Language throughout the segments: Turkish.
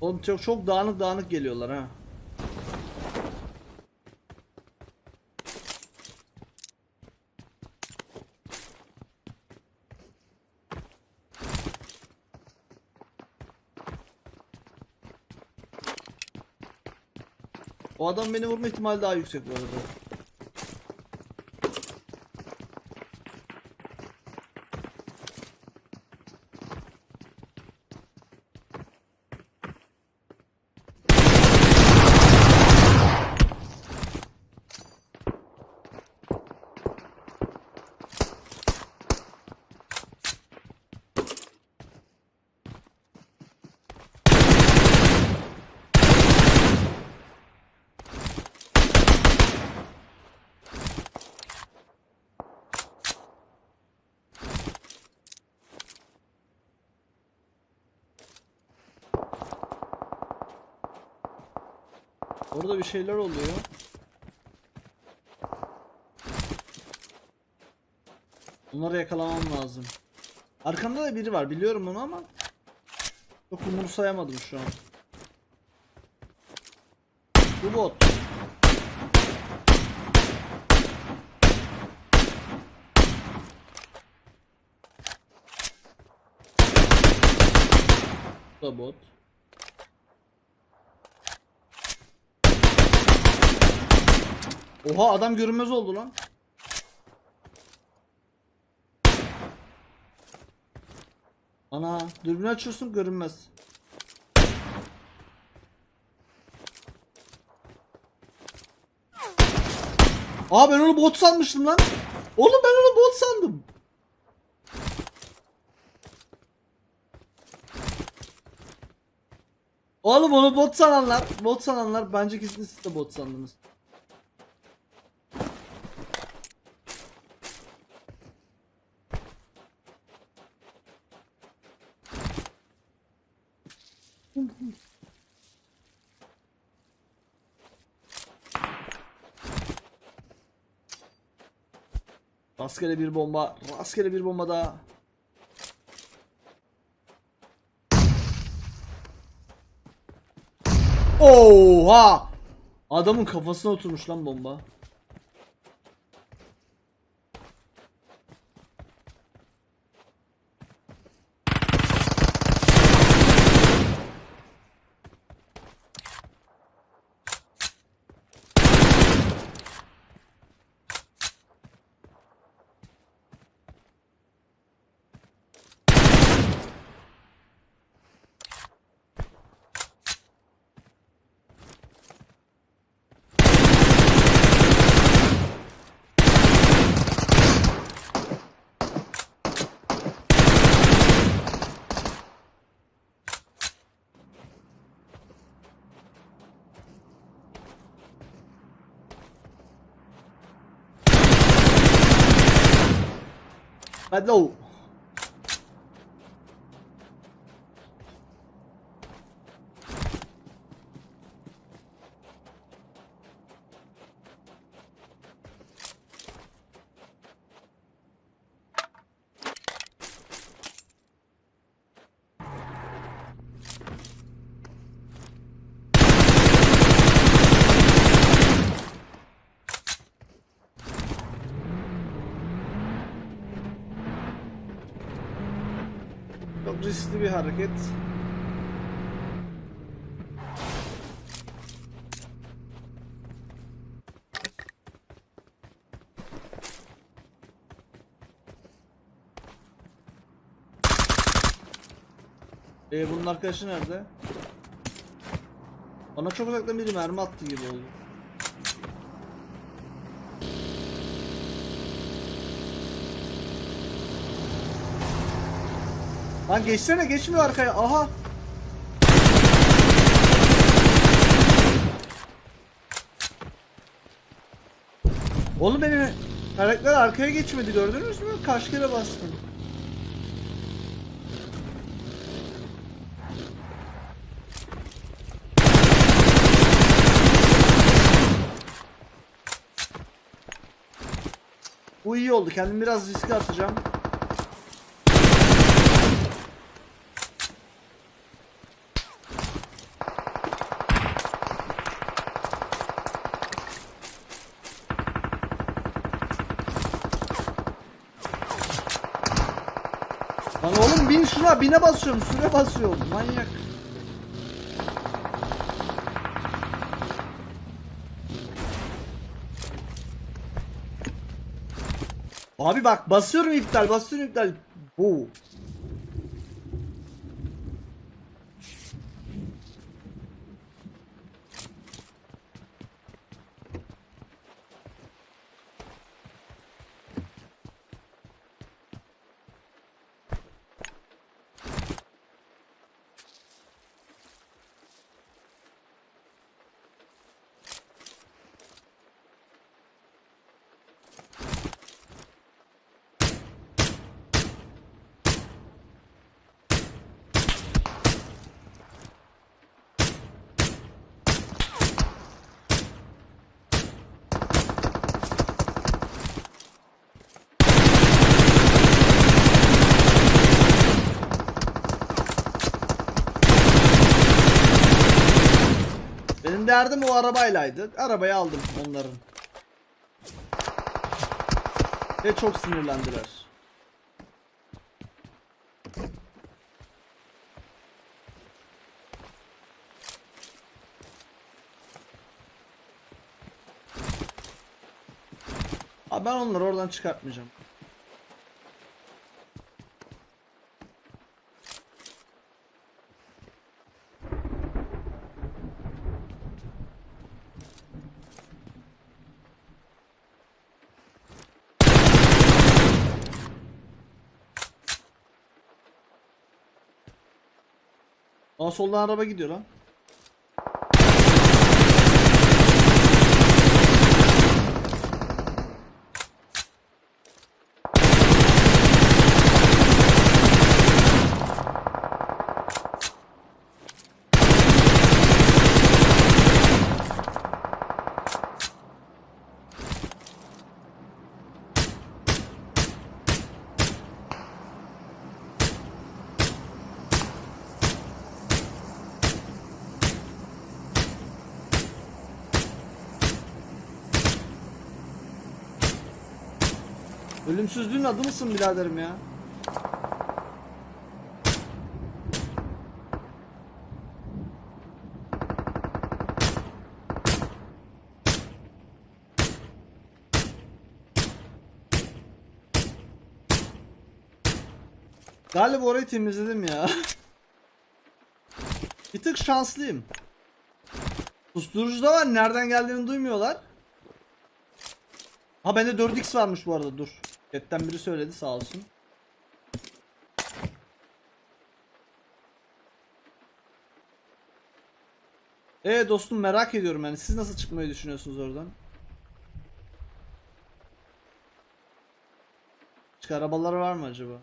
Oğlum çok çok dağınık dağınık geliyorlar ha. O adam beni vurma ihtimali daha yüksek bu arada. Orada bir şeyler oluyor. Bunları yakalamam lazım. Arkamda da biri var biliyorum onu ama çok umursayamadım şu an. Bu bot. Bu da bot. Oha adam görünmez oldu lan. Ana dürbün açıyorsun görünmez. Aa ben onu bot sanmıştım lan. Oğlum ben onu bot sandım. Oğlum onu bot sananlar, bot sananlar bence kesin de bot sandınız. Rastgele bir bomba, rastgele bir bomba daha. Oha! Adamın kafasına oturmuş lan bomba. Hello. Çok bir hareket. Ee bunun arkadaşı nerede? Bana çok uzaktan biri mermi attı gibi oldu. Lan geçsene geçmiyor arkaya. Aha. Oğlum benim karakter arkaya geçmedi gördünüz mü? Kaç kere bastım. Bu iyi oldu. Kendimi biraz riske atacağım. Bin şuna bine basıyorum süre basıyorum manyak. Abi bak basıyorum iptal basıyorum iptal. Bu. Benim derdim o arabaylaydı. Arabayı aldım onların. Ve çok sinirlendiler. Abi ben onları oradan çıkartmayacağım. Aa soldan araba gidiyor lan. Ölümsüzlüğün adı mısın biraderim ya? Galiba orayı temizledim ya. Bir tık şanslıyım. Susturucu da var. Nereden geldiğini duymuyorlar. Ha bende 4x varmış bu arada dur. Chatten biri söyledi sağ olsun. Ee dostum merak ediyorum yani siz nasıl çıkmayı düşünüyorsunuz oradan? Başka arabaları var mı acaba?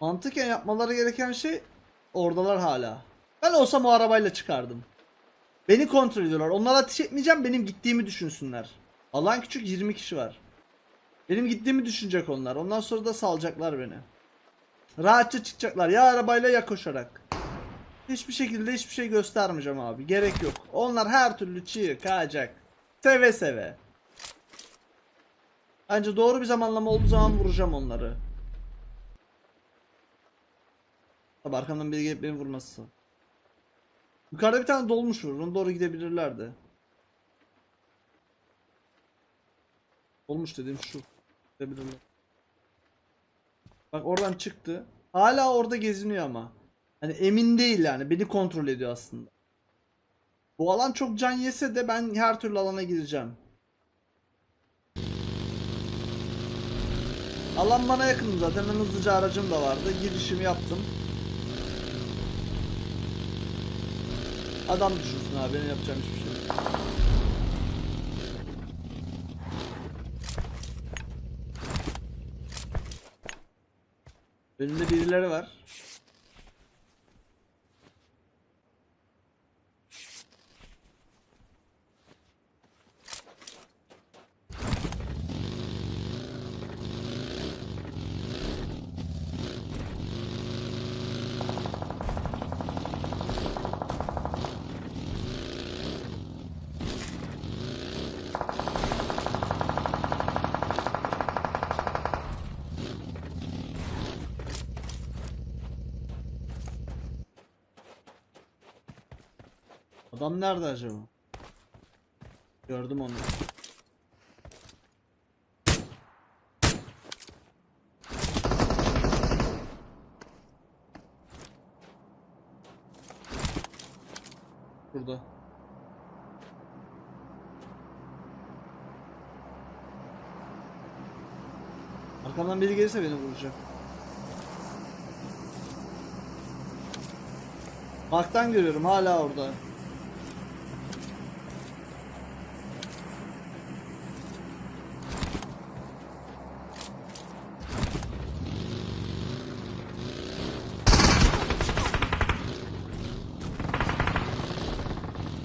Mantıken yapmaları gereken şey oradalar hala. Ben olsam o arabayla çıkardım. Beni kontrol ediyorlar. Onlara ateş etmeyeceğim benim gittiğimi düşünsünler. Alan küçük 20 kişi var. Benim gittiğimi düşünecek onlar. Ondan sonra da salacaklar beni. Rahatça çıkacaklar ya arabayla ya koşarak. Hiçbir şekilde hiçbir şey göstermeyeceğim abi. Gerek yok. Onlar her türlü çiğ kayacak. Seve seve. Bence doğru bir zamanlama olduğu zaman vuracağım onları. Tabi arkamdan biri gelip beni vurması. Yukarıda bir tane dolmuş var. Ona doğru gidebilirlerdi. Dolmuş dediğim şu. Gidebilirler. Bak oradan çıktı. Hala orada geziniyor ama. Hani emin değil yani. Beni kontrol ediyor aslında. Bu alan çok can yese de ben her türlü alana gireceğim. Alan bana yakın zaten. Ben hızlıca aracım da vardı. Girişimi yaptım. Adam düşünsün abi benim yapacağım hiçbir şey yok. Önünde birileri var. Adam nerede acaba? Gördüm onu. Burada. Arkamdan biri gelirse beni vuracak. Baktan görüyorum hala orada.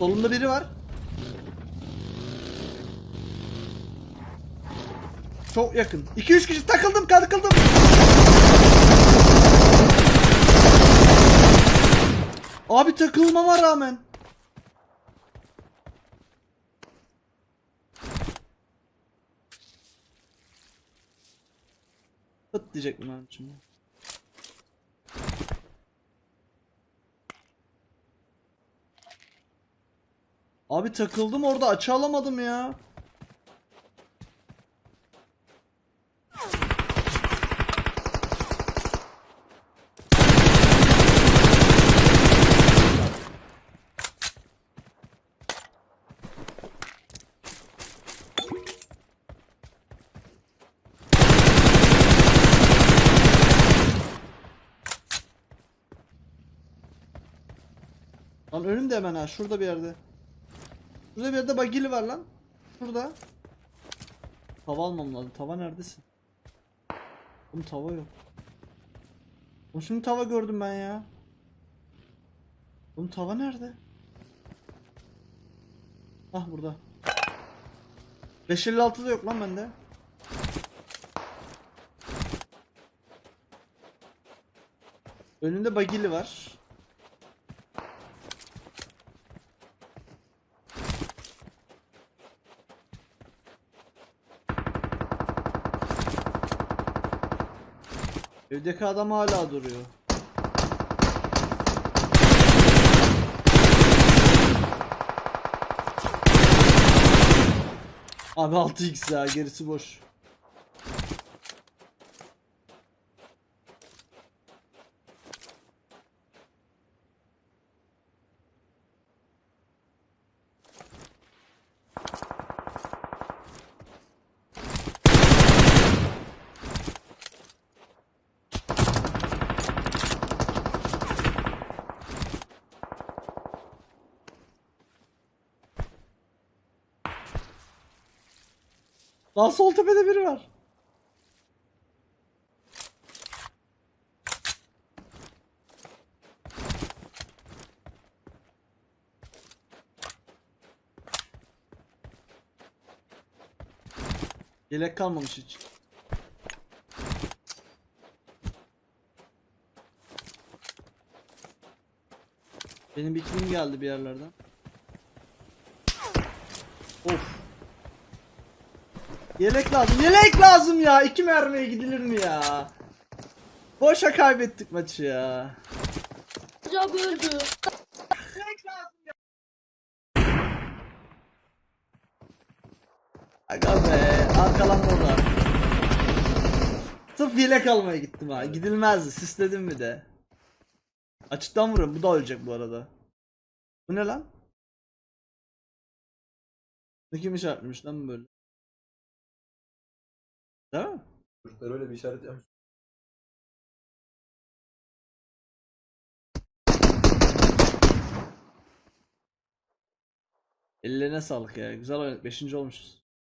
Solunda biri var. Çok yakın. 2-3 kişi takıldım takıldım. Abi takılmama rağmen. Fıt diyecek mi lan şimdi? Abi takıldım orada açı alamadım ya. Lan önümde hemen ha şurada bir yerde. Şurada bir yerde bagili var lan. Şurada. Tava almam lazım. Tava neredesin? Oğlum tava yok. Oğlum şimdi tava gördüm ben ya. Oğlum tava nerede? Ah burada. 556 da yok lan bende. Önünde bagili var. Evdeki adam hala duruyor. Abi 6x ya gerisi boş. Lan sol tepede biri var. Yelek kalmamış hiç. Benim bir kilim geldi bir yerlerden. Yelek lazım. Yelek lazım ya. İki mermiye gidilir mi ya? Boşa kaybettik maçı ya. Hocam öldü. Aga be. Arkalan orada. Sırf yelek almaya gittim ha. Gidilmezdi. Sisledim mi de. Açıktan vuruyorum. Bu da ölecek bu arada. Bu ne lan? Ne kim işaretlemiş lan böyle? Değil mi? Çocuklar öyle bir işaret yapmış. Ellerine sağlık ya. Güzel oynadık. Beşinci olmuşuz.